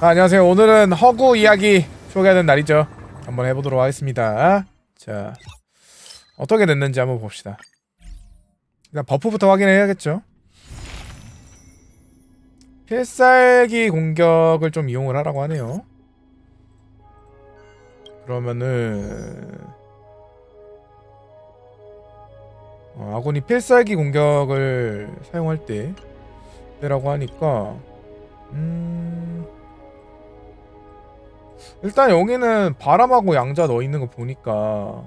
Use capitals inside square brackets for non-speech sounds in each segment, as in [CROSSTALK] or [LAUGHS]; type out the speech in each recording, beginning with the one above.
아, 안녕하세요. 오늘은 허구 이야기 소개하는 날이죠. 한번 해보도록 하겠습니다. 자, 어떻게 됐는지 한번 봅시다. 일단 버프부터 확인해야겠죠. 필살기 공격을 좀 이용을 하라고 하네요. 그러면은 어, 아군이 필살기 공격을 사용할 때 때라고 하니까 음 일단 여기는 바람하고 양자 넣어 있는 거 보니까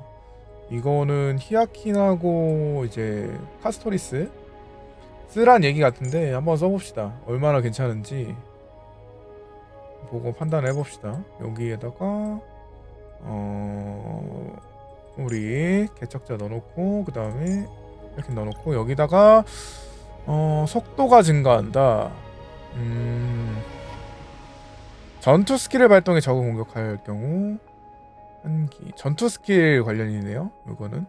이거는 히아킨하고 이제 카스토리스? 쓰란 얘기 같은데 한번 써봅시다. 얼마나 괜찮은지 보고 판단해 봅시다. 여기에다가 어 우리 개척자 넣어놓고 그 다음에 이렇게 넣어놓고 여기다가 어 속도가 증가한다. 음 전투 스킬을 발동해 적을 공격할 경우 한기 전투 스킬 관련이네요. 이거는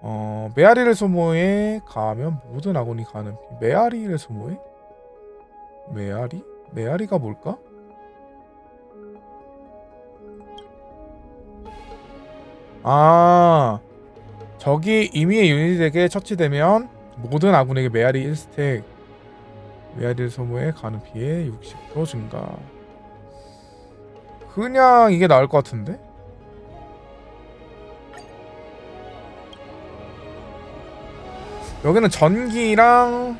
어 메아리를 소모해 가하면 모든 아군이 가는 피. 메아리를 소모해? 메아리? 메아리가 뭘까? 아 적이 임의의 유닛에게 처치되면 모든 아군에게 메아리 1스택 메아리를 소모해 가는 피해 60% 증가 그냥 이게 나을 것 같은데? 여기는 전기랑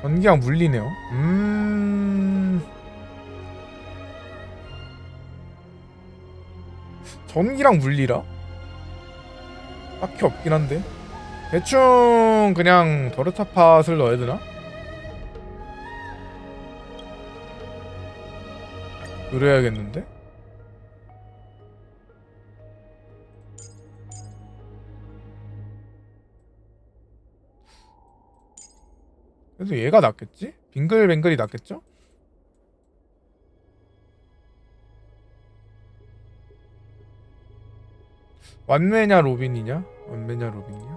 전기랑 물리네요. 음. 전기랑 물리라? 딱히 없긴 한데. 대충 그냥 더르타팟을 넣어야 되나? 그래야겠는데? 그래도 얘가 낫겠지? 빙글뱅글이 낫겠죠? 완매냐 로빈이냐? 완매냐 로빈이냐?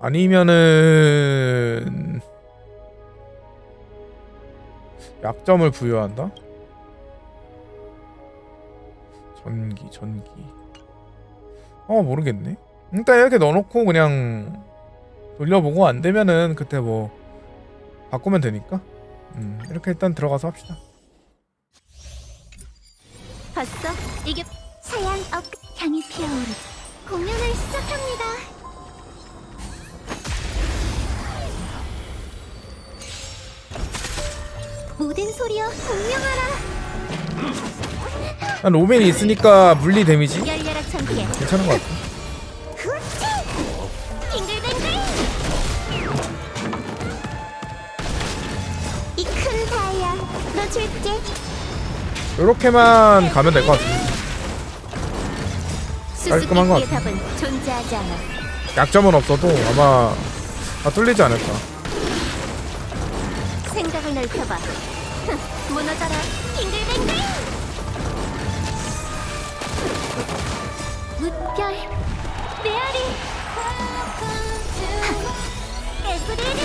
아니면은 약점을 부여한다? 전기 전기 어 모르겠네 일단 이렇게 넣어놓고 그냥 돌려보고 안 되면은 그때 뭐 바꾸면 되니까 음 이렇게 일단 들어가서 합시다 봤어? 이게 사양 업 향이 피어오르 공연을 시작합니다. 모든 소리여 공명하라. 난 로맨이 있으니까 물리 데미지? 열려라 괜찮은 것 같아. 후치! 빙글빙글! 이 큰 다이아 너 줄게. 요렇게만 가면 될 것 같아. 깔끔한 것 수수께끼의 답은 존재하지 않아. 약점은 없어도 아마 다 뚫리지 않을까. 생각을 넓혀봐. 흥, [LAUGHS] 무너져라. 빙글빙글! 물결 메아리 에브리를!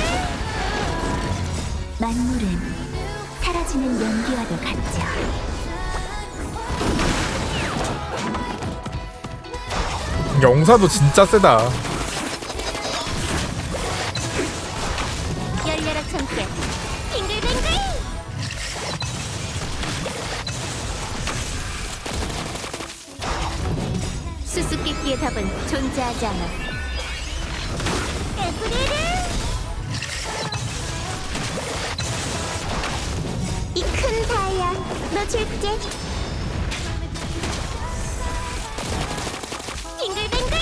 만물은 사라지는 연기와도 같죠. 영사도 진짜 세다 수수께끼의 답은 존재하지 않아 에브리를 이 큰 다이아 너 줄게 빙글빙글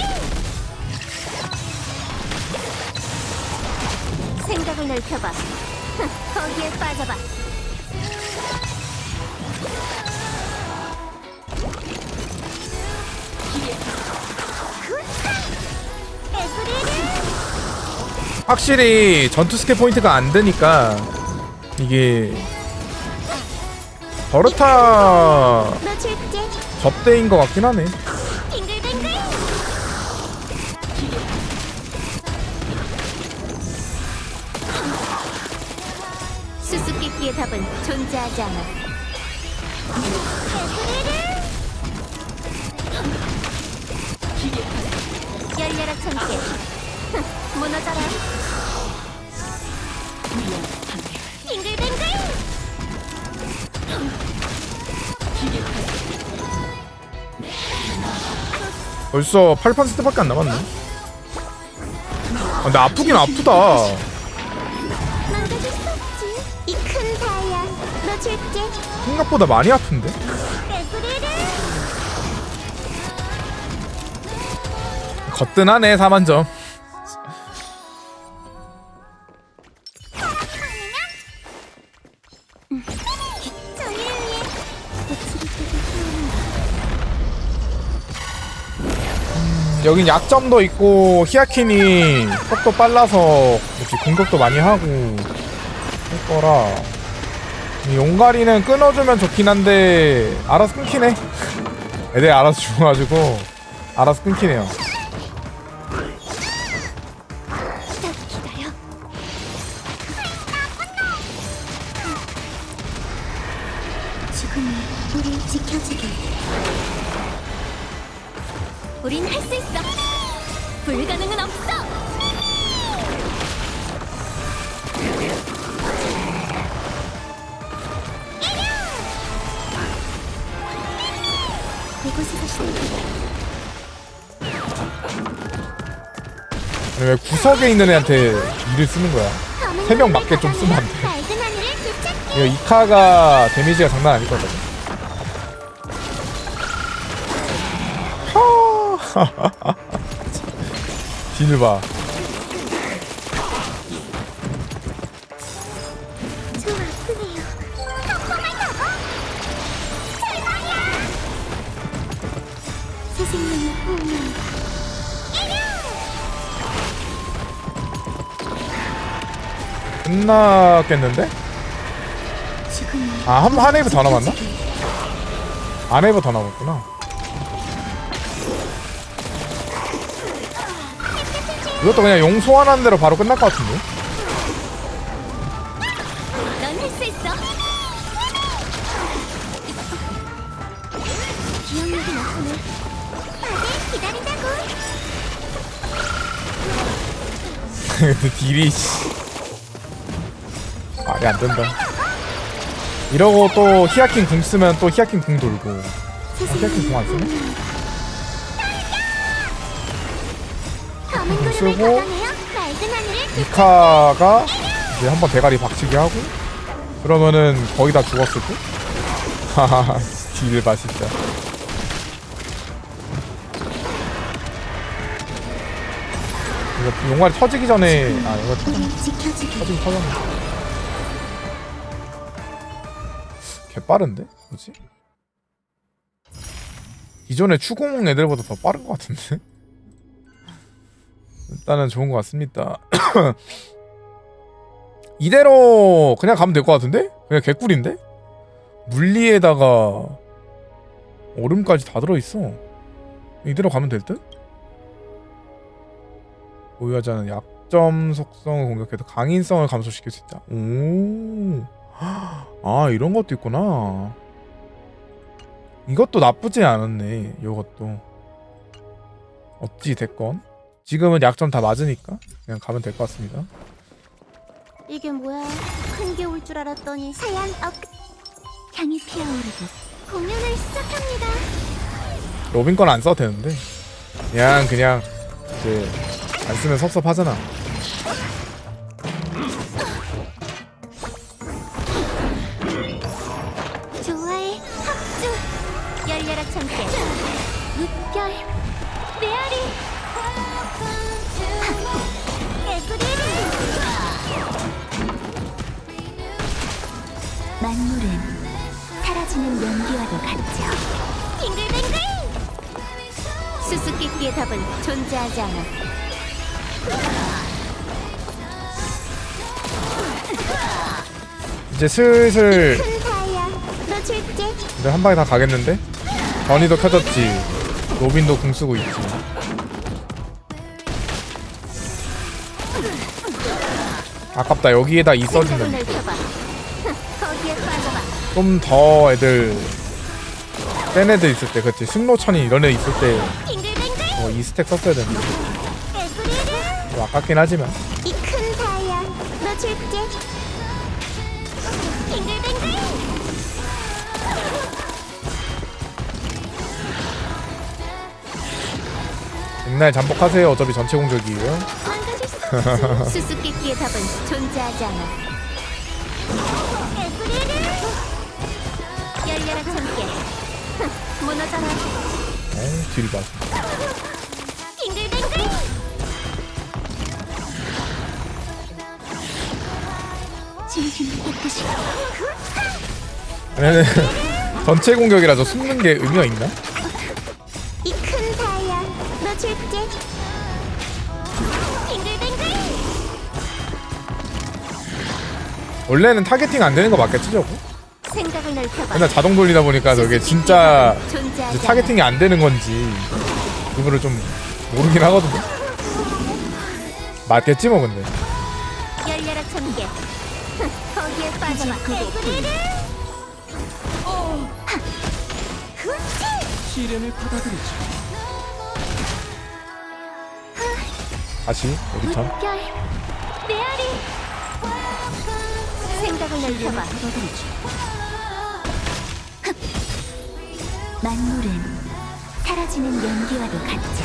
생각을 넓혀봐. 흥, [LAUGHS] 거기에 빠져봐. 확실히 전투 스킬 포인트가 안 되니까 이게 버르타. 접대인 것 같긴 하네. 수수께끼의 답은 존재하지 않아. 열려라 천개. 흥, [LAUGHS] 무너져라. 빙글빙글. 벌써 8%밖에 안 남았네. 아, 근데 아프긴 아프다. 망가질 수 없지. 이 큰 다이아, 너 줄게. 생각보다 많이 아픈데? 거뜬하네 4만 점. 정의를 위해. 여긴 약점도 있고 히아킨이 속도 빨라서 이렇게 공격도 많이 하고 할 거라 이 용가리는 끊어주면 좋긴 한데 알아서 끊기네 [LAUGHS] 애들 알아서 죽어가지고 알아서 끊기네요 이곳에서 시작해. 아니, 왜 구석에 있는 애한테 일을 쓰는 거야 세 명 맞게 좀 쓰면 안 돼. 하늘을. 이거 이카가 데미지가 장난 아닐 거거든 딜봐 [LAUGHS] 끝났겠는데? 아, 한, 한 웨이브 더 남았나? 안 웨이브 더 남았구나. 이것도 그냥 용 소환하는 대로 바로 끝날 것 같은데? 기억력이 [LAUGHS] 이, 씨. 말이 안 된다. 이러고 또 히아킹 궁 쓰면 또 히아킹 궁 돌고. 아, 히아킹 궁 안 쓰네? 검은 구름을 쓰고. 걷어내어 맑은 하늘을 이카가 이제 한 번 대가리 박치기 하고 그러면은 거의 다 죽었을 듯? 하하하 딜을 봐 진짜 이거 용알이 터지기 전에 아 이거 터, 우리 지켜주게. 터지긴 터졌네 개 빠른데? 뭐지? 기존의 추공 애들보다 더 빠른 것 같은데? [LAUGHS] 일단은 좋은 것 같습니다 [COUGHS] 이대로 그냥 가면 될 것 같은데? 그냥 개꿀인데? 물리에다가 얼음까지 다 들어있어 이대로 가면 될 듯? 보유하지 않은 약점 속성을 공격해도 강인성을 감소시킬 수 있다 오. 아 이런 것도 있구나. 이것도 나쁘지 않았네 이것도. 어찌 됐건. 지금은 약점 다 맞으니까 그냥 가면 될 것 같습니다. 이게 뭐야? 큰 게 올 줄 알았더니 하얀 억. 향이 피어오르고 공연을 시작합니다. 로빈 건 안 써도 되는데. 그냥 그냥 이제 안 쓰면 섭섭하잖아 이제 슬슬 이제 한 방에 다 가겠는데? 전이도 켜졌지. 로빈도 궁 쓰고 있지. 아깝다. 여기에다 이 써진다. [LAUGHS] 좀 더 애들 센 애들 있을 때 그치? 승로천이 이런 애 있을 때. 어, 이 스택 썼어야 되는데. 에브리를. 좀 아깝긴 하지만. 이큰 다이아 너 줄게. 옛날 잠복하세요 어차피 전체 공격이에요 수. [LAUGHS] 수수께끼의 답은 존재하지 않아. 열려라 참깨. 흥, 무너져라. 어, 딜 봐. 빙글빙글. 진심을 깨끗이. 얘는 전체 공격이라서 숨는 게 의미가 있나? 원래는 타겟팅 안 되는 거 맞겠지 저거? 생각을 넓혀봐. 맨날 자동 돌리다 보니까 저게 진짜 이제 타겟팅이 안 되는 건지 그거를 좀 모르긴 하거든요. 맞겠지 뭐 근데. 열려라 거기에. 시련을 받아들이죠. 다시 여기 턴. 생각을 넓혀봐. 받아들이죠. 만물은 사라지는 연기와도 같죠.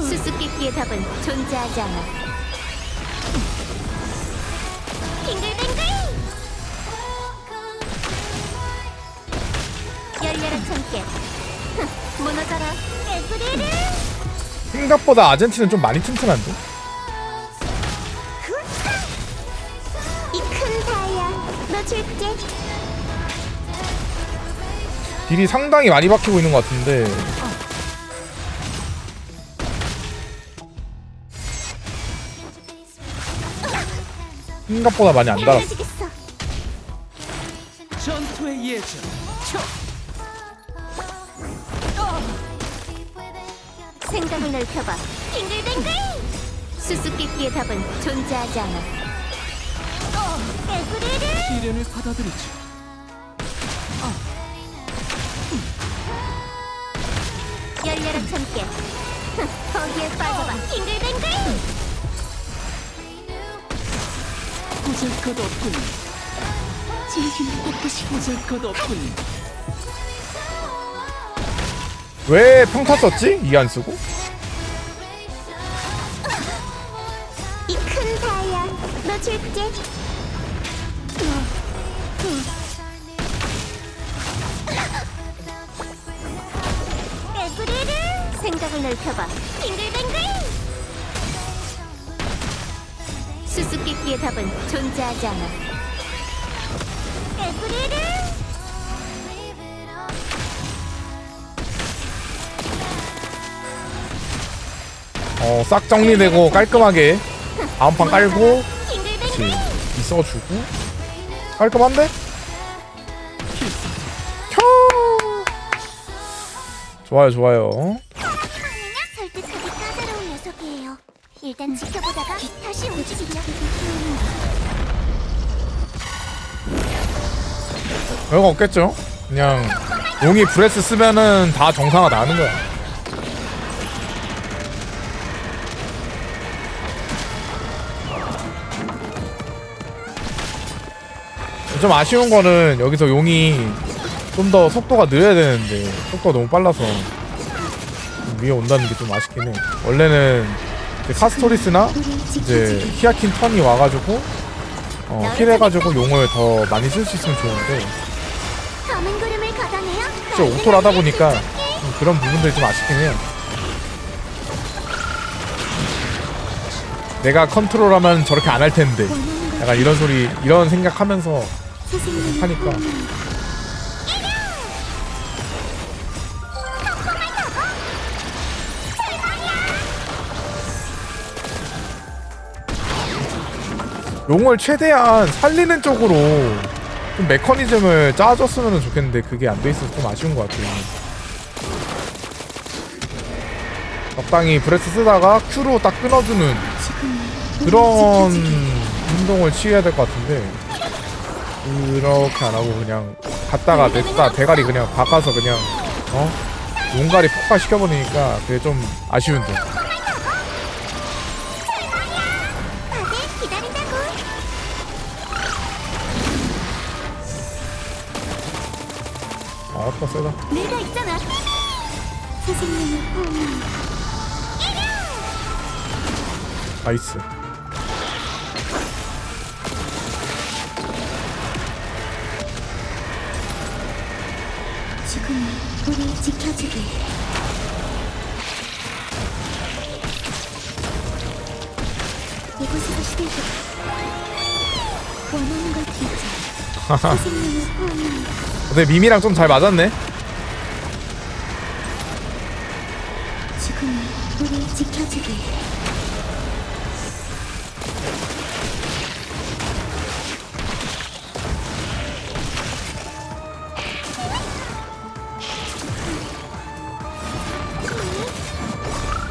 수수께끼의 답은 존재하지 않아. 빙글빙글. 열려라 참깨. 흥, 무너져라. 에브리를. 생각보다 아젠티는 좀 많이 튼튼한데? 딜이 상당히 많이 박히고 있는 것 같은데 생각보다 많이 안 달았어. 알려주겠어. 전투의 예전. 생각을 넓혀봐. 빙글빙글. 수수께끼의 답은 존재하지 않아. 에브리를. 시련을 받아들이죠. 참깨. 흥, [LAUGHS] 거기에 빠져봐. 빙글빙글. 보잘 것 없군. 진심을 깨끗이. 보잘 것 없군. 왜 평타 썼지? 이 안 쓰고? 생각을 넓혀봐. 빙글빙글. 수수께끼의 답은 존재하지 않아. 에브리를. 어, 싹 정리되고 깔끔하게 다음 판 깔고 빙글빙글. 있어주고 깔끔한데? 켜 좋아요 좋아요 일단 지켜보다가 다시 움직이려. 별거 없겠죠? 그냥 용이 브레스 쓰면은 다 정상화 나는 거야 좀 아쉬운 거는 여기서 용이 좀 더 속도가 느려야 되는데 속도가 너무 빨라서 위에 온다는 게 좀 아쉽긴 해 원래는 카스토리스나 이제 히아킨 턴이 와가지고 어, 힐 해가지고 용을 더 많이 쓸 수 있으면 좋은데. 진짜 오토를 하다 보니까 좀 그런 부분들이 좀 아쉽긴 해요. 내가 컨트롤하면 저렇게 안 할 텐데 약간 이런 소리 이런 생각하면서 하니까 용을 최대한 살리는 쪽으로 좀 메커니즘을 짜줬으면 좋겠는데 그게 안 돼 있어서 좀 아쉬운 것 같아요. 적당히 브레스 쓰다가 Q로 딱 끊어주는 그런 운동을 취해야 될 것 같은데 그렇게 안 하고 그냥 갔다가 냈다 대가리 그냥 바꿔서 그냥 어 용가리 폭파 시켜버리니까 그게 좀 아쉬운데 아 아빠 세다 내가 있잖아. 선생님의 꿈. 나이스 지금은 우리 지켜주길. 이곳에서 시대를 원하는 걸 빌자. 선생님의 꿈. 근데 미미랑 좀 잘 맞았네 지금은 우리 지켜주길.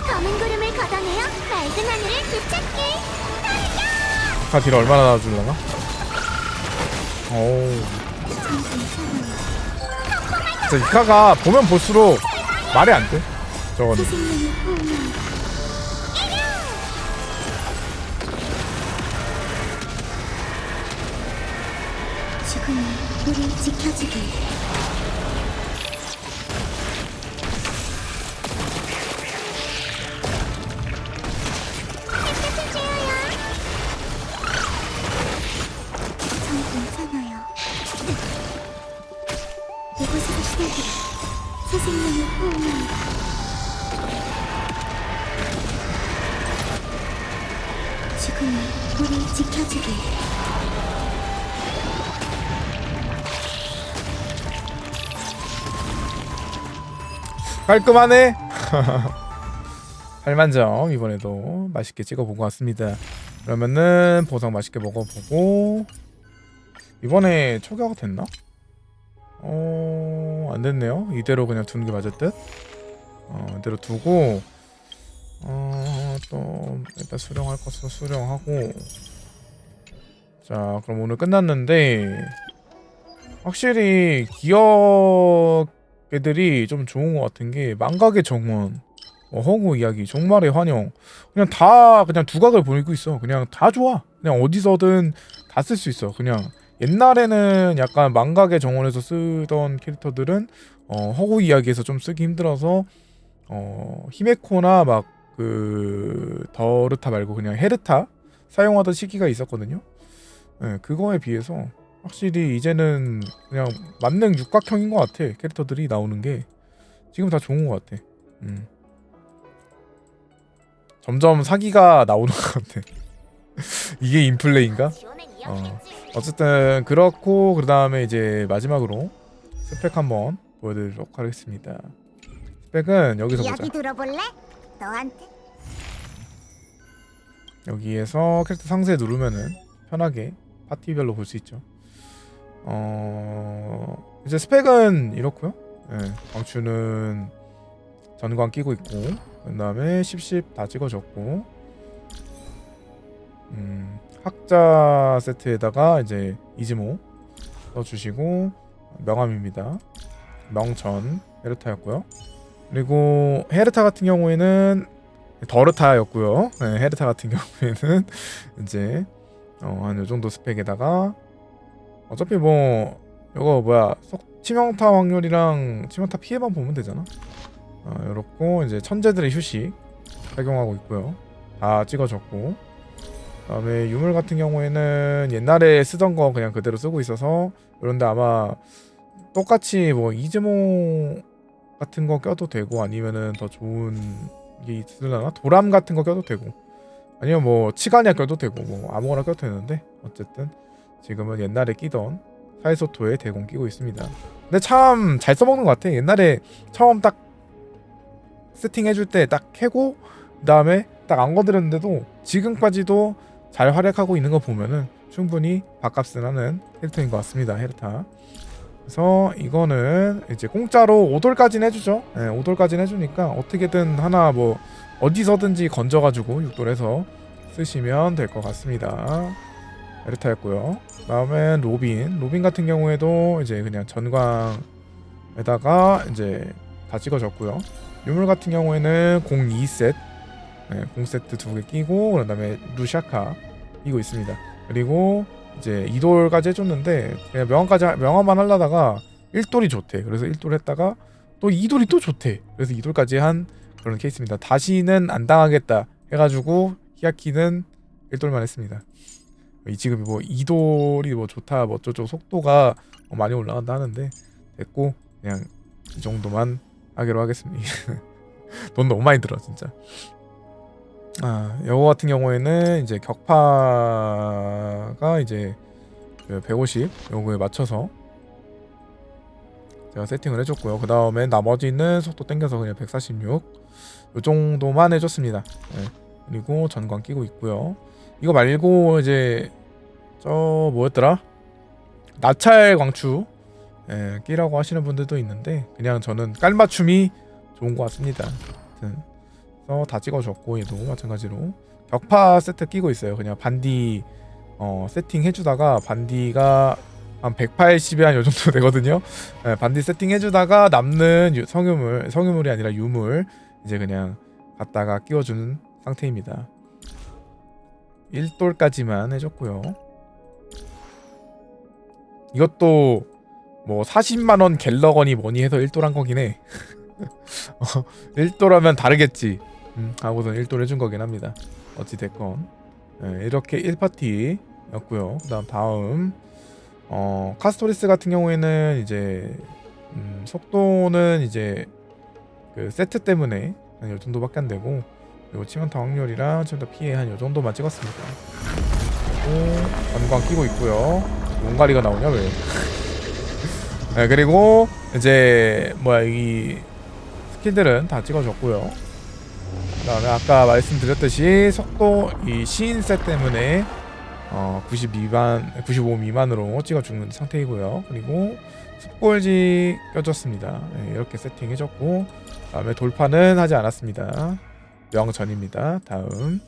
검은 구름을 걷어내어 맑은 하늘을 되찾게. 다딜 얼마나 나와줄라나 오. 진짜 이카가 보면 볼수록 말이 안 돼 저거는 선생님의 꿈. 지금은 우리 지켜주길. 깔끔하네. [LAUGHS] 8만점 이번에도 맛있게 찍어보고 왔습니다. 그러면은 보석 맛있게 먹어보고. 이번에 초기화가 됐나? 어... 안 됐네요. 이대로 그냥 두는 게 맞을 듯. 어, 이대로 두고 어... 또 일단 수령할 것은 수령하고. 자 그럼 오늘 끝났는데 확실히 기억 애들이 좀 좋은 것 같은 게 망각의 정원, 뭐 허구 이야기, 종말의 환영 그냥 다 그냥 두각을 보이고 있어. 그냥 다 좋아. 그냥 어디서든 다 쓸 수 있어. 그냥 옛날에는 약간 망각의 정원에서 쓰던 캐릭터들은 어, 허구 이야기에서 좀 쓰기 힘들어서 어, 히메코나 막 그 더르타 말고 그냥 헤르타 사용하던 시기가 있었거든요. 예, 그거에 비해서 확실히 이제는 그냥 만능 육각형인 것 같아 캐릭터들이 나오는 게 지금 다 좋은 것 같아. 음. 점점 사기가 나오는 것 같아. [LAUGHS] 이게 인플레인가? 어. 어쨌든 그렇고 그 다음에 이제 마지막으로 스펙 한번 보여드리도록 하겠습니다. 스펙은 여기서 보자. 여기에서 캐릭터 상세 누르면은 편하게 파티별로 볼 수 있죠. 어 이제 스펙은 이렇고요. 예, 광추는 전광 끼고 있고 그 다음에 10십 다 찍어줬고 음, 학자 세트에다가 이제 이즈모 넣어주시고 명함입니다. 명천 헤르타였고요. 그리고 헤르타 같은 경우에는 더르타였고요. 네, 헤르타 같은 경우에는 [LAUGHS] 이제 어, 한요 정도 스펙에다가 어차피 뭐 이거 뭐야 속 치명타 확률이랑 치명타 피해만 보면 되잖아. 어, 이렇고 이제 천재들의 휴식 착용하고 있고요. 다 찍어줬고 그다음에 유물 같은 경우에는 옛날에 쓰던 거 그냥 그대로 쓰고 있어서 그런데 아마 똑같이 뭐 이즈모 같은 거 껴도 되고 아니면은 더 좋은 게 있으려나 도람 같은 거 껴도 되고 아니면 뭐 치가냐 껴도 되고 뭐 아무거나 껴도 되는데 어쨌든 지금은 옛날에 끼던 사이소토에 대공 끼고 있습니다. 근데 참 잘 써먹는 것 같아. 옛날에 처음 딱 세팅해줄 때 딱 캐고 그 다음에 딱 안 건드렸는데도 지금까지도 잘 활약하고 있는 거 보면은 충분히 밥값은 하는 캐릭터인 것 같습니다. 헤르타. 그래서 이거는 이제 공짜로 5돌까지는 해주죠. 네, 5돌까지는 해주니까 어떻게든 하나 뭐 어디서든지 건져가지고 6돌에서 쓰시면 될 것 같습니다. 에르타였고요. 그다음에 로빈. 로빈 같은 경우에도 이제 그냥 전광에다가 이제 다 찍어졌고요. 유물 같은 경우에는 02셋, 네, 0세트 두 개 끼고 그다음에 루샤카 끼고 있습니다. 그리고 이제 이돌까지 해줬는데 그냥 명함까지 하- 명함만 하려다가 1돌이 좋대. 그래서 1돌 했다가 또 2돌이 또 좋대. 그래서 2돌까지 한 그런 케이스입니다. 다시는 안 당하겠다 해가지고 히야키는 1돌만 했습니다. 이 지금 뭐 2돌이 뭐 좋다 뭐 어쩌고 속도가 뭐 많이 올라간다 하는데 됐고 그냥 이 정도만 하기로 하겠습니다. [LAUGHS] 돈 너무 많이 들어 진짜. 아 이거 같은 경우에는 이제 격파가 이제 그150 요거에 맞춰서 제가 세팅을 해줬고요. 그 다음에 나머지는 속도 땡겨서 그냥 146. 요 정도만 해줬습니다. 네. 그리고 전광 끼고 있고요. 이거 말고 이제 저 뭐였더라? 나찰 광추 예, 끼라고 하시는 분들도 있는데 그냥 저는 깔맞춤이 좋은 것 같습니다. 그래서 다 찍어줬고 얘도 마찬가지로 격파 세트 끼고 있어요. 그냥 반디 어, 세팅 해주다가 반디가 한 180에 한 요 정도 [LAUGHS] 되거든요. 예, 반디 세팅 해주다가 남는 유- 성유물 성유물이 아니라 유물 이제 그냥 갖다가 끼워주는 상태입니다. 1돌까지만 해줬고요. 이것도 뭐 40만 원 갤러건이 뭐니 해서 1돌 한 거긴 해. [LAUGHS] 어, 1돌하면 다르겠지. 음, 하고선 1돌 해준 거긴 합니다. 어찌 됐건 네, 이렇게 1파티였고요. 그 다음 다음 어 카스토리스 같은 경우에는 이제 음, 속도는 이제 그 세트 때문에 한요 정도밖에 안 되고 그리고 치명타 확률이랑 치명타 피해 한 요 정도만 찍었습니다. 그리고 전광 끼고 있고요. 용가리가 나오냐 왜? [LAUGHS] 네, 그리고 이제 뭐야 이 스킬들은 다 찍어줬고요. 그 다음에 아까 말씀드렸듯이 속도 이 시인셋 때문에 어, 90 미만, 95 미만으로 찍어주는 상태이고요. 그리고 습골지 껴줬습니다. 네, 이렇게 세팅해줬고 다음에 돌파는 하지 않았습니다. 명전입니다. 다음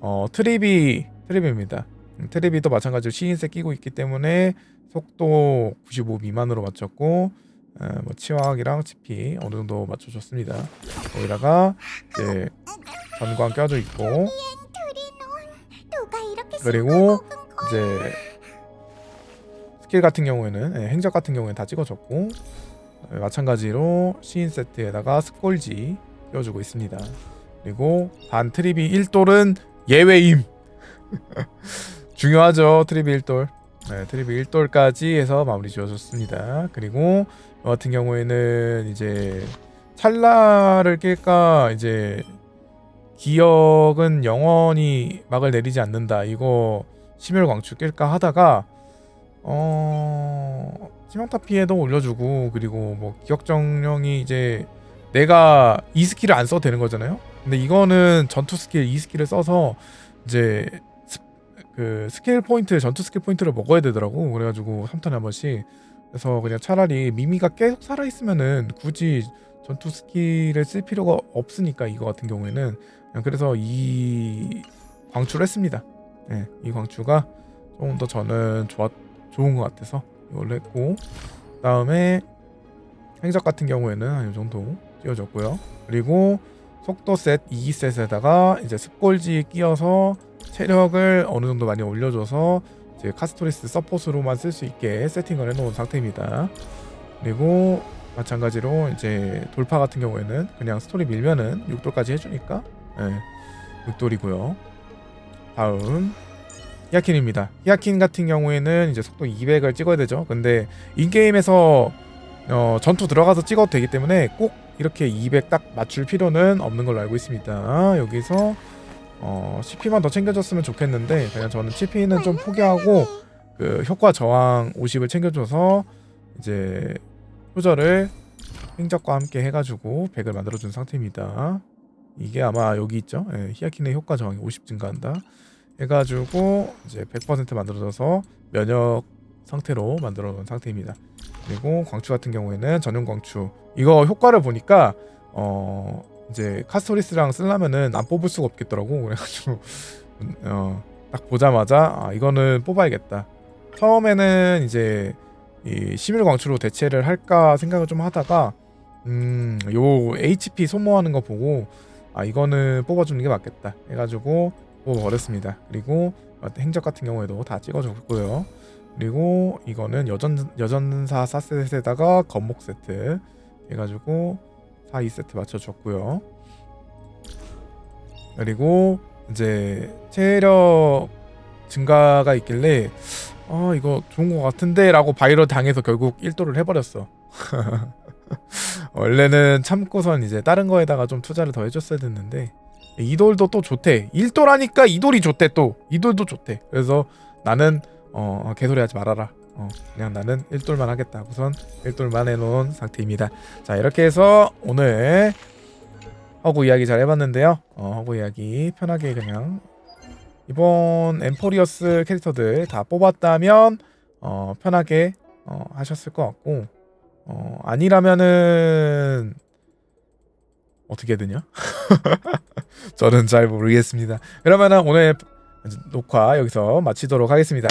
어, 트리비 트리비입니다. 음, 트리비도 마찬가지로 시인셋 끼고 있기 때문에 속도 95 미만으로 맞췄고 어, 뭐 치화학이랑 치피 어느 정도 맞춰줬습니다. 거기다가 이제 전광 껴져 있고 그리고 이제 스킬 같은 경우에는 예, 행적 같은 경우에는 다 찍어줬고 예, 마찬가지로 시인 세트에다가 스콜지 띄워주고 있습니다. 그리고 단 트리비 1돌은 예외임. [LAUGHS] 중요하죠 트리비 1돌. 네, 트리비 1돌까지 해서 마무리 지어줬습니다. 그리고 저 같은 경우에는 이제 찰나를 낄까 이제 기억은 영원히 막을 내리지 않는다. 이거 심혈 광축 낄까 하다가 어 치명타 피해도 올려주고 그리고 뭐 기억 정령이 이제 내가 이 스킬을 안 써도 되는 거잖아요. 근데 이거는 전투 스킬 이 스킬을 써서 이제 스, 그 스킬 포인트 전투 스킬 포인트를 먹어야 되더라고. 그래가지고 3턴에 한 번씩 그래서 그냥 차라리 미미가 계속 살아 있으면은 굳이 전투 스킬을 쓸 필요가 없으니까 이거 같은 경우에는 그냥 그래서 이 광추를 했습니다. 네, 이 광추가 조금 더 저는 좋았 좋은 것 같아서 이걸로 했고 다음에 행적 같은 경우에는 한 이 정도 띄워줬고요. 그리고 속도 셋 2셋에다가 이제 습골지 끼워서 체력을 어느 정도 많이 올려줘서 이제 카스토리스 서폿으로만 쓸 수 있게 세팅을 해놓은 상태입니다. 그리고 마찬가지로 이제 돌파 같은 경우에는 그냥 스토리 밀면은 6돌까지 해주니까 네, 6돌이고요. 다음 히아킨입니다. 히아킨 같은 경우에는 이제 속도 200을 찍어야 되죠. 근데 인게임에서 어, 전투 들어가서 찍어도 되기 때문에 꼭 이렇게 200 딱 맞출 필요는 없는 걸로 알고 있습니다. 여기서 어, CP만 더 챙겨줬으면 좋겠는데 그냥 저는 CP는 좀 포기하고 그 효과 저항 50을 챙겨줘서 이제 효절을 행적과 함께 해가지고 100을 만들어준 상태입니다. 이게 아마 여기 있죠. 예, 히아킨의 효과 저항이 50 증가한다. 해가지고 이제 100% 만들어져서 면역 상태로 만들어 놓은 상태입니다. 그리고 광추 같은 경우에는 전용 광추. 이거 효과를 보니까 어 이제 카스토리스랑 쓰려면은 안 뽑을 수가 없겠더라고. 그래가지고 어 딱 보자마자 아 이거는 뽑아야겠다. 처음에는 이제 이 심일 광추로 대체를 할까 생각을 좀 하다가 음요 HP 소모하는 거 보고 아 이거는 뽑아주는 게 맞겠다 해가지고 뽑아버렸습니다. 그리고 행적 같은 경우에도 다 찍어줬고요. 그리고 이거는 여전 여전사 4셋에다가 건목 세트 해가지고 4, 2세트 맞춰줬고요. 그리고 이제 체력 증가가 있길래 아 이거 좋은 것 같은데 라고 바이럴 당해서 결국 1도를 해버렸어. [LAUGHS] 원래는 참고선 이제 다른 거에다가 좀 투자를 더 해줬어야 됐는데 이돌도 또 좋대. 1도라니까 이돌이 좋대 또. 이돌도 좋대. 그래서 나는 어 개소리 하지 말아라. 어 그냥 나는 1돌만 하겠다. 우선 1돌만 해놓은 상태입니다. 자 이렇게 해서 오늘 허구 이야기 잘 해봤는데요. 어, 허구 이야기 편하게 그냥 이번 엠포리어스 캐릭터들 다 뽑았다면 어, 편하게 어, 하셨을 것 같고 어, 아니라면은 어떻게 되냐? [LAUGHS] 저는 잘 모르겠습니다. 그러면은 오늘 녹화 여기서 마치도록 하겠습니다.